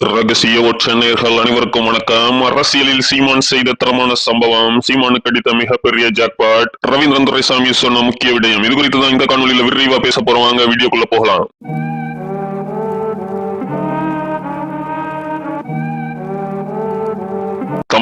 ரகசிய ஒற்றநேர்கள் அனைவருக்கும் வணக்கம். அரசியலில் சீமான் செய்த தரமான சம்பவம் சீமானுக்கு அடித்த மிகப்பெரிய ஜாக்பாட் ரவீந்திரன் துரைசாமி சொன்ன முக்கிய விடயம் இது குறித்து தான் இந்த காணொலியில விரிவா பேச போறவாங்க வீடியோக்குள்ள போகலாம்.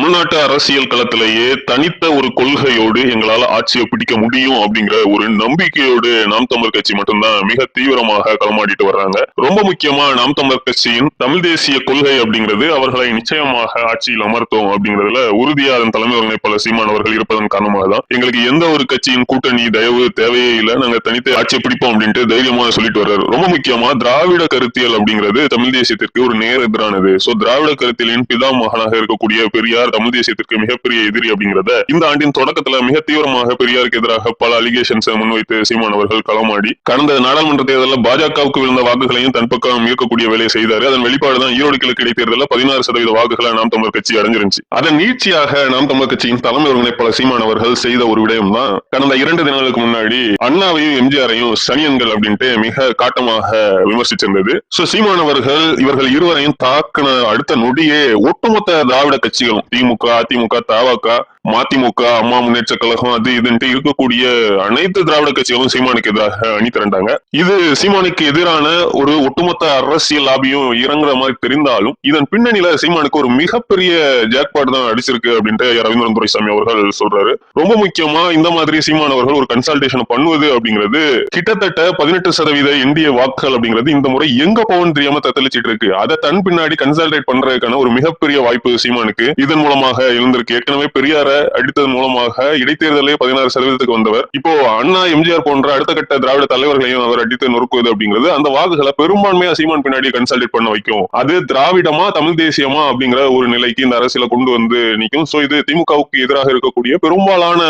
தமிழ்நாட்டு அரசியல் களத்திலேயே தனித்த ஒரு கொள்கையோடு எங்களால் ஆட்சியை பிடிக்க முடியும் அப்படிங்கிற ஒரு நம்பிக்கையோடு நாம் தமிழர் கட்சி மட்டும்தான் மிக தீவிரமாக களமாடிட்டு வர்றாங்க. ரொம்ப முக்கியமா நாம் தமிழர் கட்சியின் தமிழ் தேசிய கொள்கை அப்படிங்கிறது அவர்களை நிச்சயமாக ஆட்சியில் அமர்த்தும் அப்படிங்கிறதுல உறுதியா அதன் தலைமை ஒருங்கிணைப்பாளர் சீமான் அவர்கள் இருப்பதன் காரணமாக தான் எங்களுக்கு எந்த ஒரு கட்சியின் கூட்டணி தயவு தேவையே இல்லை. நாங்க தனித்த ஆட்சியை பிடிப்போம் அப்படின்ட்டு தைரியமாக சொல்லிட்டு வர்றாரு. ரொம்ப முக்கியமா திராவிட கருத்தியல் அப்படிங்கிறது தமிழ் தேசியத்திற்கு ஒரு நேர் எதிரானது. சோ திராவிட கருத்தியலின் பிதா மகனாக இருக்கக்கூடிய பெரியார் தமிழ் தேசியத்திற்கு மிகப்பெரிய எதிரி அப்படிங்கிறத இந்த ஆண்டின் தொடக்கத்துல மிக தீவிரமாக பெரியாருக்கு எதிராக பல அலிகேஷன்ஸ் முன்வைத்து சீமான் அவர்கள் களமாடி கடந்த நாடாளுமன்ற தேர்தலில் பாஜகவுக்கு விழுந்த வாக்குகளையும் தன் பக்கம் ஈர்க்கக்கூடிய வேலையை செய்தாரு. அதன் வெளிப்பாடு தான் ஈரோடு கிழக்கு இடைத்தேர்தலில் பதினாறு சதவீத வாக்குகளை நாம் தமிழர் கட்சி அடைஞ்சிருந்துச்சு. அதன் நீட்சியாக நாம் தமிழர் கட்சியின் தலைமை ஒருங்கிணைப்பாளர் சீமான் அவர்கள் செய்த ஒரு விடயம் தான் கடந்த இரண்டு தினங்களுக்கு முன்னாடி அண்ணாவையும் எம்ஜிஆரையும் சனியன்கள் அப்படின்ட்டு மிக காட்டமாக விமர்சிச்சிருந்தது. சோ சீமான் அவர்கள் இவர்கள் இருவரையும் தாக்கின அடுத்த நொடியே ஒட்டுமொத்த திராவிட கட்சிகளும் திமுக muka timuka tawaka மதிமுக அம்மா முன்னேற்ற கழகம் அது இதுன்ட்டு இருக்கக்கூடிய அனைத்து திராவிட கட்சிகளும் சீமானுக்கு எதிராக அணி திரண்டாங்க. இது சீமானுக்கு எதிரான ஒரு ஒட்டுமொத்த அரசியல் லாபியும் இறங்குற மாதிரி தெரிந்தாலும் இதன் பின்னணியில சீமானுக்கு ஒரு மிகப்பெரிய ஜாக்பாட் தான் அடிச்சிருக்கு அப்படின்ட்டு ரவீந்திரன் துரைசாமி அவர்கள் சொல்றாரு. ரொம்ப முக்கியமா இந்த மாதிரி சீமான் அவர்கள் ஒரு கன்சல்டேஷன் பண்ணுவது அப்படிங்கிறது கிட்டத்தட்ட பதினெட்டு சதவீத இந்திய வாக்குகள் அப்படிங்கிறது இந்த முறை எங்க போகணும் தெரியாம தத்தளிச்சிட்டு இருக்கு. அதை தன் பின்னாடி கன்சல்டேட் பண்றதுக்கான ஒரு மிகப்பெரிய வாய்ப்பு சீமானுக்கு இதன் மூலமாக இருந்திருக்கு ஏற்கனவே பெரியார அடித்ததன் மூலமாக இடைத்தேர்தலே பதினாறு சதவீதத்துக்கு வந்தவர். இப்போ அண்ணா எம்ஜிஆர் போன்ற அடுத்த கட்ட திராவிட தலைவர்களையும் அவர் அடித்து நொறுக்குவது அப்படிங்கிறது அந்த வாக்குகளை பெரும்பான்மையா சீமான் பின்னாடி கன்சல்டேட் பண்ண வைக்கும். அது திராவிடமா தமிழ் தேசியமா அப்படிங்கிற ஒரு நிலைக்கு இந்த அரசியல கொண்டு வந்து நிற்கும். சோ இது திமுகவுக்கு எதிராக இருக்கக்கூடிய பெரும்பாலான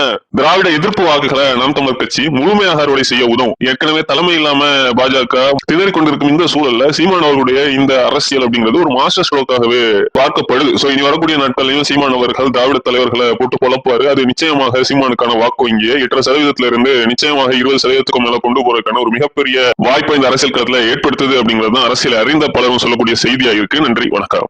திராவிட எதிர்ப்பு வாக்குகளை நாம் தமிழர் கட்சி முழுமையாக அறுவடை செய்ய உதவும். ஏற்கனவே தலைமை இல்லாம பாஜக திணறி கொண்டிருக்கும் இந்த சூழல்ல சீமான் அவர்களுடைய இந்த அரசியல் அப்படிங்கிறது ஒரு மாஸ்டர் ஸ்ட்ரோக்காகவே பார்க்கப்படுது. சோ இனி வரக்கூடிய நாட்களையும் சீமான் அவர்கள் திராவிட தலைவர்களை போட்டு குழப்புவாரு அது நிச்சயமாக சீமானுக்கான வாக்கு வங்கியை எட்டரை சதவீதத்துல இருந்து நிச்சயமாக இருபது சதவீதத்துக்கு மேல கொண்டு போறதுக்கான ஒரு மிகப்பெரிய வாய்ப்பை இந்த அரசியல் களத்துல ஏற்படுத்துது அப்படிங்கறது அரசியல் அறிந்த பலரும் சொல்லக்கூடிய செய்தியா இருக்கு நன்றி. வணக்கம்.